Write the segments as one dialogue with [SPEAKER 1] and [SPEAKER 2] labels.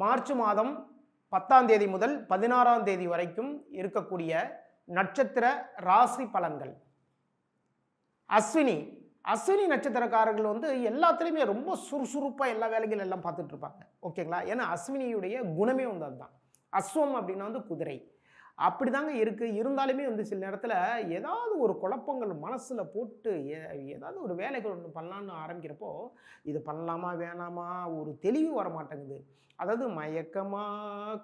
[SPEAKER 1] March மாதம் பத்தாம் தேதி முதல் பதினாறாம் தேதி வரைக்கும் இருக்கக்கூடிய நட்சத்திர ராசி பலன்கள். அஸ்வினி அஸ்வினி நட்சத்திரக்காரர்கள் வந்து எல்லாத்துலேயுமே ரொம்ப சுறுசுறுப்பாக எல்லா வேலைகள் எல்லாம் பார்த்துட்ருப்பாங்க ஓகேங்களா? ஏன்னா அஸ்வினியுடைய குணமே வந்து அதுதான். அஸ்வம் அப்படின்னா வந்து குதிரை. அப்படி தாங்க இருக்குது இருந்தாலுமே வந்து சில நேரத்தில் ஏதாவது ஒரு குழப்பங்கள் மனசில் போட்டு ஏ- ஏதாவது ஒரு வேலைகள் ஒன்று பண்ணலான்னு ஆரம்பிக்கிறப்போ இது பண்ணலாமா வேணாமா? ஒரு தெளிவு வர மாட்டேங்குது அதாவது மயக்கமா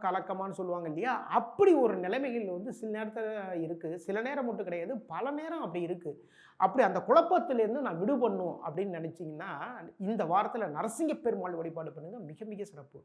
[SPEAKER 1] கலக்கமான்னு சொல்லுவாங்க இல்லையா? அப்படி ஒரு நிலைமைகள் வந்து சில நேரத்தில் இருக்குது சில நேரம் மட்டும் கிடையாது பல நேரம் அப்படி இருக்குது அப்படி அந்த குழப்பத்திலேருந்து நான் விடுபடணும் அப்படின்னு நினச்சிங்கன்னா இந்த வாரத்தில் நரசிங்க பெருமாள் வழிபாடு பண்ணுங்கள் மிக மிக சிறப்பு.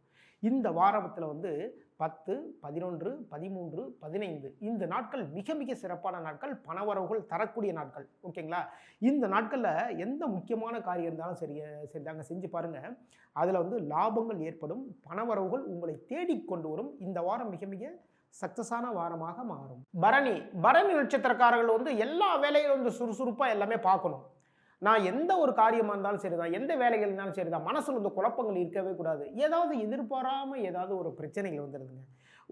[SPEAKER 1] இந்த வாரத்தில் வந்து பத்து பதினொன்று பதிமூன்று பதினைந்து இந்த நாட்கள் மிக மிக சிறப்பான நாட்கள். பணவரவுகள் தரக்கூடிய நாட்கள். ஓகேங்களா? இந்த நாட்களில் எந்த முக்கியமான காரியம் இருந்தாலும் சரி செஞ்சாங்க செஞ்சு பாருங்கள் அதில் வந்து லாபங்கள் ஏற்படும். பணவரவுகள் உங்களை தேடிக் கொண்டு வரும். இந்த வாரம் மிக மிக சக்சஸான வாரமாக மாறும். பரணி. பரணி நட்சத்திரக்காரர்கள் வந்து எல்லா வேலையும் வந்து சுறுசுறுப்பாக எல்லாமே பார்க்கணும். நான் எந்த ஒரு காரியமாக இருந்தாலும் சரிதான். எந்த வேலைகள் இருந்தாலும் சரிதான். மனசில் வந்து குழப்பங்கள் இருக்கவே கூடாது. ஏதாவது எதிர்பாராமல் ஏதாவது ஒரு பிரச்சனைகள் வந்துடுதுங்க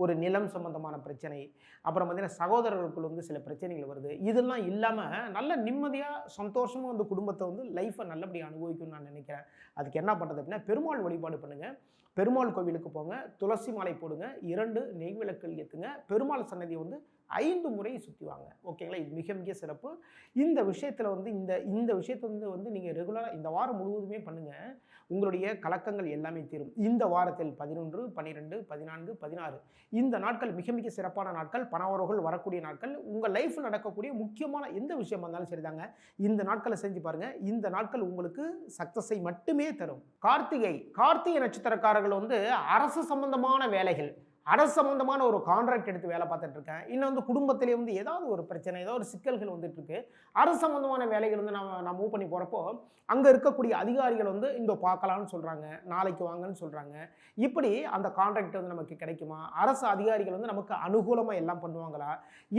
[SPEAKER 1] ஒரு நிலம் சம்பந்தமான பிரச்சனை அப்புறம் பார்த்திங்கன்னா சகோதரர்களுக்குள்ள வந்து சில பிரச்சனைகள் வருது. இதெல்லாம் இல்லாமல் நல்ல நிம்மதியாக சந்தோஷமாக வந்து குடும்பத்தை வந்து லைஃப்பை நல்லபடியாக அனுபவிக்கணும்னு நான் நினைக்கிறேன். அதுக்கு என்ன பண்ணுறது அப்படின்னா பெருமாள் வழிபாடு பண்ணுங்கள் பெருமாள் கோவிலுக்கு போங்க. துளசி மாலை போடுங்க. இரண்டு நெய் ஏற்றுங்க பெருமாள் சன்னதியை வந்து ஐந்து முறை சுற்றிவாங்க ஓகேங்களா? இது மிக மிக சிறப்பு. இந்த விஷயத்தில் வந்து இந்த இந்த விஷயத்தை வந்து வந்து நீங்கள் ரெகுலராக இந்த வாரம் முழுவதுமே பண்ணுங்கள் உங்களுடைய கலக்கங்கள் எல்லாமே தீரும். இந்த வாரத்தில் பதினொன்று பன்னிரெண்டு பதினான்கு பதினாறு. இந்த நாட்கள் மிக மிக சிறப்பான நாட்கள். பணவரவுகள் வரக்கூடிய நாட்கள். உங்கள் லைஃப்பில் நடக்கக்கூடிய முக்கியமான எந்த விஷயமா இருந்தாலும் சரிதாங்க. இந்த நாட்களை செஞ்சு பாருங்கள் இந்த நாட்கள் உங்களுக்கு சக்ஸஸை மட்டுமே தரும். கார்த்திகை கார்த்திகை நட்சத்திரக்காரர்கள் வந்து அரசு சம்பந்தமான வேலைகள். அரசு சம்மந்தமான ஒரு கான்ட்ராக்ட் எடுத்து வேலை பார்த்துட்டு இருக்கேன். இன்னும் வந்து குடும்பத்திலே வந்து ஏதாவது ஒரு பிரச்சனை ஏதாவது ஒரு சிக்கல்கள் வந்துட்டு இருக்கு அரசு சம்மந்தமான வேலைகள் வந்து நம்ம நான் மூவ் பண்ணி போகிறப்போ அங்கே இருக்கக்கூடிய அதிகாரிகள் வந்து இந்த பார்க்கலாம்னு சொல்கிறாங்க நாளைக்கு வாங்கன்னு சொல்கிறாங்க இப்படி அந்த கான்ட்ராக்ட் வந்து நமக்கு கிடைக்குமா? அரசு அதிகாரிகள் வந்து நமக்கு அனுகூலமாக எல்லாம் பண்ணுவாங்களா?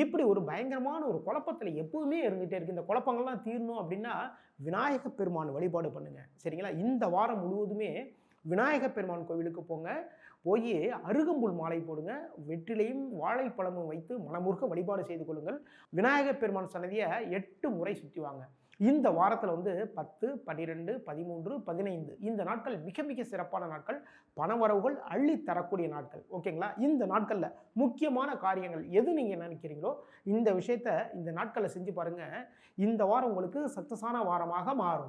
[SPEAKER 1] இப்படி ஒரு பயங்கரமான ஒரு குழப்பத்தில் எப்பவுமே இருந்துகிட்டே இருக்குது இந்த குழப்பங்கள்லாம் தீரணும் அப்படின்னா விநாயக பெருமான் வழிபாடு பண்ணுங்கள் சரிங்களா? இந்த வாரம் முழுவதுமே விநாயக பெருமான் கோவிலுக்கு போங்க. போய் அருகம்புல் மாலை போடுங்க. வெற்றிலையும் வாழைப்பழமும் வைத்து மனமுருக வழிபாடு செய்து கொள்ளுங்கள். விநாயகர் பெருமான் சன்னதியை எட்டு முறை சுற்றிவாங்க இந்த வாரத்தில் வந்து பத்து பன்னிரெண்டு பதிமூன்று பதினைந்து இந்த நாட்கள் மிக மிக சிறப்பான நாட்கள். பணவரவுகள் அள்ளி தரக்கூடிய நாட்கள். ஓகேங்களா இந்த நாட்களில் முக்கியமான காரியங்கள் எது நீங்கள் நினைக்கிறீங்களோ இந்த விஷயத்த இந்த நாட்களில் செஞ்சு பாருங்கள் இந்த வாரம் உங்களுக்கு சக்ஸஸான வாரமாக மாறும்.